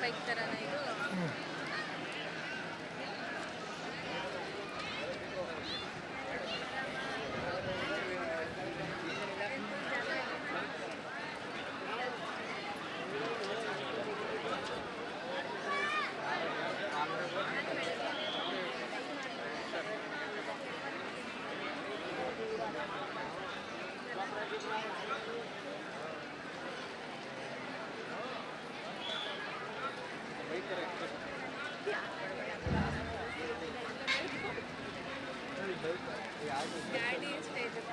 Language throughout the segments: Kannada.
ಬೈಕ್ ಥರನೇ ಇದು Thank you. Ja, die is beter.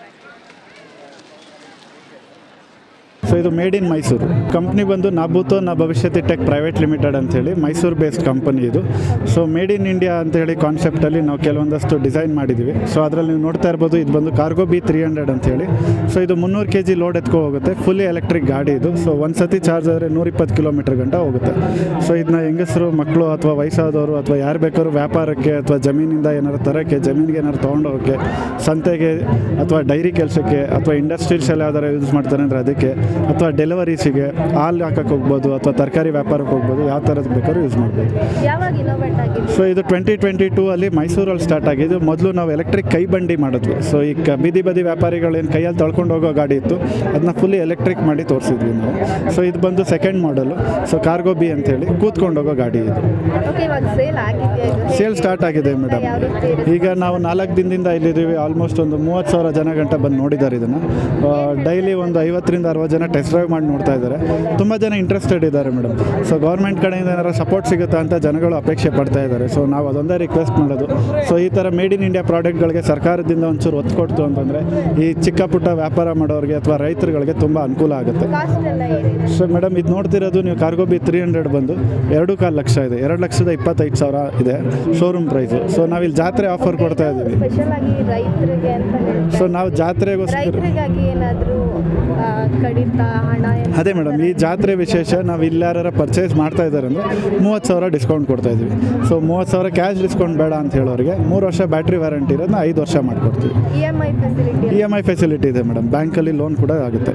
So ಇದು ಮೇಡ್ ಇನ್ ಮೈಸೂರು ಕಂಪ್ನಿ ಬಂದು ನಾಬೂತೋ ನ ಭವಿಷ್ಯತಿ ಟೆಕ್ ಪ್ರೈವೇಟ್ ಲಿಮಿಟೆಡ್ ಅಂತೇಳಿ ಮೈಸೂರು ಬೇಸ್ಡ್ ಕಂಪನಿ ಇದು. ಸೊ ಮೇಡ್ ಇನ್ ಇಂಡಿಯಾ ಅಂತೇಳಿ ಕಾನ್ಸೆಪ್ಟಲ್ಲಿ ನಾವು ಕೆಲವೊಂದಷ್ಟು ಡಿಸೈನ್ ಮಾಡಿದ್ದೀವಿ ಸೊ ಅದರಲ್ಲಿ ನೀವು ನೋಡ್ತಾ ಇರ್ಬೋದು ಇದು ಬಂದು ಕಾರ್ಗೋ ಬಿ ತ್ರೀ ಹಂಡ್ರೆಡ್ ಅಂತೇಳಿ ಸೊ ಇದು ಮುನ್ನೂರು ಕೆ ಜಿ ಲೋಡ್ ಎತ್ಕೊ ಹೋಗುತ್ತೆ. ಫುಲ್ಲಿ ಎಲೆಕ್ಟ್ರಿಕ್ ಗಾಡಿ ಇದು. ಸೊ ಒಂದು ಸತಿ ಚಾರ್ಜ್ ಆದರೆ ನೂರಿಪ್ಪತ್ತು ಕಿಲೋಮೀಟರ್ ಗಂಟ ಹೋಗುತ್ತೆ. ಸೊ ಇದನ್ನ ಹೆಂಗಸರು ಮಕ್ಕಳು ಅಥವಾ ವಯಸ್ಸಾದವರು ಅಥವಾ ಯಾರು ಬೇಕಾದ್ರು ವ್ಯಾಪಾರಕ್ಕೆ ಅಥವಾ ಜಮೀನಿಂದ ಏನಾರು ತರೋಕ್ಕೆ, ಜಮೀನಿಗೆ ಏನಾರು ತೊಗೊಂಡೋಗೋಕ್ಕೆ ಸಂತೆಗೆ ಅಥವಾ ಡೈರಿ ಕೆಲಸಕ್ಕೆ ಅಥವಾ ಎಲ್ಲ ಯಾವ್ದಾರು ಯೂಸ್ ಮಾಡ್ತಾರೆ ಅಂದರೆ ಅದಕ್ಕೆ ಅಥವಾ ಡೆಲಿವರೀಸಿಗೆ ಹಾಲು ಹಾಕಕ್ಕೆ ಹೋಗ್ಬೋದು ಅಥವಾ ತರಕಾರಿ ವ್ಯಾಪಾರಕ್ಕೆ ಹೋಗ್ಬೋದು ಯಾವ ಥರದ್ದು ಬೇಕಾದ್ರೂ ಯೂಸ್ ಮಾಡ್ಬೋದು. ಸೊ ಇದು ಟ್ವೆಂಟಿ ಟ್ವೆಂಟಿ ಟೂ ಅಲ್ಲಿ ಮೈಸೂರಲ್ಲಿ ಸ್ಟಾರ್ಟ್ ಆಗಿದ್ದು. ಮೊದಲು ನಾವು ಎಲೆಕ್ಟ್ರಿಕ್ ಕೈ ಬಂಡಿ ಮಾಡಿದ್ವಿ. ಸೊ ಈ ಕ ಬೀದಿ ಬದಿ ವ್ಯಾಪಾರಿಗಳು ಏನು ಕೈಯಲ್ಲಿ ತೊಳ್ಕೊಂಡು ಹೋಗೋ ಗಾಡಿ ಇತ್ತು ಅದನ್ನ ಫುಲ್ಲಿ ಎಲೆಕ್ಟ್ರಿಕ್ ಮಾಡಿ ತೋರಿಸಿದ್ವಿ ನಾವು. ಸೊ ಇದು ಬಂದು ಸೆಕೆಂಡ್ ಮಾಡಲು ಸೊ ಕಾರ್ಗೋ ಬಿ ಅಂತೇಳಿ ಕೂತ್ಕೊಂಡು ಹೋಗೋ ಗಾಡಿ ಇದು. ಸೇಲ್ ಸ್ಟಾರ್ಟ್ ಆಗಿದೆ ಮೇಡಮ್? ಈಗ ನಾವು ನಾಲ್ಕು ದಿನದಿಂದ ಇಲ್ಲಿದ್ದೀವಿ. ಆಲ್ಮೋಸ್ಟ್ ಒಂದು ಮೂವತ್ತು ಸಾವಿರ ಜನ ಗಂಟೆ ಬಂದು ನೋಡಿದ್ದಾರೆ ಇದನ್ನು. ಡೈಲಿ ಒಂದು ಐವತ್ತರಿಂದ ಅರವತ್ತು ಜನ ಟೆಸ್ಟ್ ಡ್ರೈವ್ ಮಾಡಿ ನೋಡ್ತಾ ಇದ್ದಾರೆ. ತುಂಬ ಜನ ಇಂಟ್ರೆಸ್ಟೆಡ್ ಇದ್ದಾರೆ ಮೇಡಮ್ ಸೊ ಗೌರ್ಮೆಂಟ್ ಕಡೆಯಿಂದ ಏನಾರು ಸಪೋರ್ಟ್ ಸಿಗುತ್ತಾ ಅಂತ ಜನಗಳು ಅಪೇಕ್ಷೆ ಪಡ್ತಾ ಇದ್ದಾರೆ. ಸೊ ನಾವು ಅದೊಂದೇ ರಿಕ್ವೆಸ್ಟ್ ಮಾಡೋದು. ಸೊ ಈ ಥರ ಮೇಡ್ ಇನ್ ಇಂಡಿಯಾ ಪ್ರಾಡಕ್ಟ್ಗಳಿಗೆ ಸರ್ಕಾರದಿಂದ ಒಂಚೂರು ಒತ್ತು ಕೊಡ್ತು ಅಂತಂದರೆ ಈ ಚಿಕ್ಕ ಪುಟ್ಟ ವ್ಯಾಪಾರ ಮಾಡೋರಿಗೆ ಅಥವಾ ರೈತರುಗಳಿಗೆ ತುಂಬ ಅನುಕೂಲ ಆಗುತ್ತೆ. ಸೊ ಮೇಡಮ್ ಇದು ನೋಡ್ತಿರೋದು ನೀವು ಕಾರ್ಗೋ ಬಿ ತ್ರೀ ಹಂಡ್ರೆಡ್ ಬಂದು ಎರಡು ಕಾಲು ಲಕ್ಷ ಇದೆ. ಎರಡು ಲಕ್ಷದ ಇಪ್ಪತ್ತೈದು ಸಾವಿರ ಇದೆ ಶೋರೂಮ್ ಪ್ರೈಸು ಸೊ ನಾವಿಲ್ಲಿ ಜಾತ್ರೆ ಆಫರ್ ಕೊಡ್ತಾ ಇದ್ದೀವಿ. ಸೊ ನಾವು ಜಾತ್ರೆಗೋಸ್ಕರ ಹಣ ಅದೇ ಮೇಡಮ್ ಈ ಜಾತ್ರೆ ವಿಶೇಷ ನಾವು ಇಲ್ಲಾರ ಪರ್ಚೇಸ್ ಮಾಡ್ತಾ ಇದ್ದಾರೆ ಅಂದರೆ ಮೂವತ್ತು ಸಾವಿರ ಡಿಸ್ಕೌಂಟ್ ಕೊಡ್ತಾ ಇದ್ವಿ. ಸೊ ಮೂವತ್ತು ಸಾವಿರ ಕ್ಯಾಶ್ ಡಿಸ್ಕೌಂಟ್ ಬೇಡ ಅಂತ ಹೇಳೋರಿಗೆ ಮೂರು ವರ್ಷ ಬ್ಯಾಟ್ರಿ ವ್ಯಾರಂಟಿ ಇರೋದನ್ನ ಐದು ವರ್ಷ ಮಾಡಿಕೊಡ್ತೀವಿ. E M I facility E M I facility ಇದೆ ಮೇಡಮ್ ಬ್ಯಾಂಕಲ್ಲಿ ಲೋನ್ ಕೂಡ ಆಗುತ್ತೆ.